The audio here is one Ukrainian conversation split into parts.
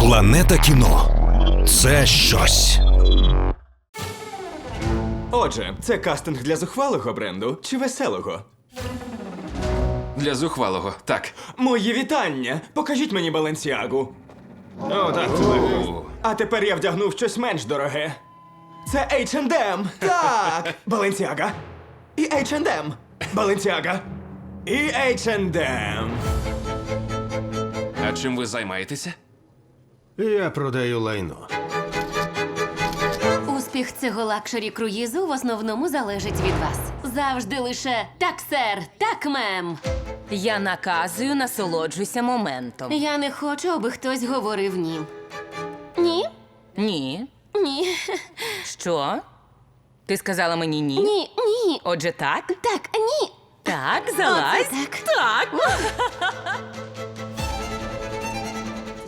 Планета кіно це щось. Отже, це кастинг для зухвалого бренду чи веселого? Для зухвалого, так. Мої вітання! Покажіть мені Баленсіагу. О, так. А тепер я вдягнув щось менш дороге. Це H&M! Так! Баленсіага. І H&M. Баленсіага. І H&M. А чим ви займаєтеся? Я продаю лайно. Успіх цього лакшері круїзу в основному залежить від вас. Завжди лише так, сер, так, мем. Я наказую, насолоджуйся моментом. Я не хочу, аби хтось говорив ні. Ні? Ні. Ні. Що? Ти сказала мені ні? Ні, ні. Отже, так? Так, ні. Так, залазь. Оце так. Так.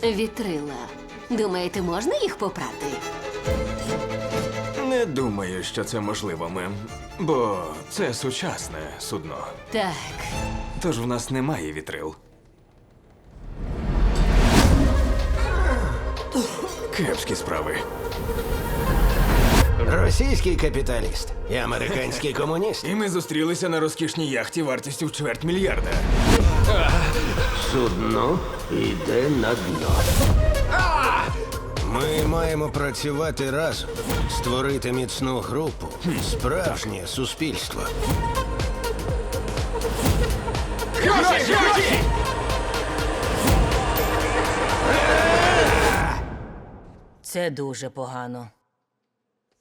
Вітрила. Думаєте, можна їх попрати? Не думаю, що це можливо, мем. Бо це сучасне судно. Так. Тож в нас немає вітрил. Кепські справи. Російський капіталіст і американський комуніст. І ми зустрілися на розкішній яхті вартістю в чверть мільярда. Судно йде на дно. Ми маємо працювати разом, створити міцну групу, справжнє суспільство. Це дуже погано.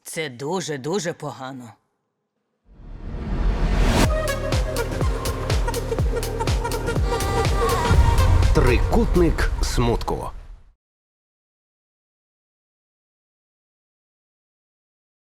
Це дуже, дуже погано. Трикутник смутку.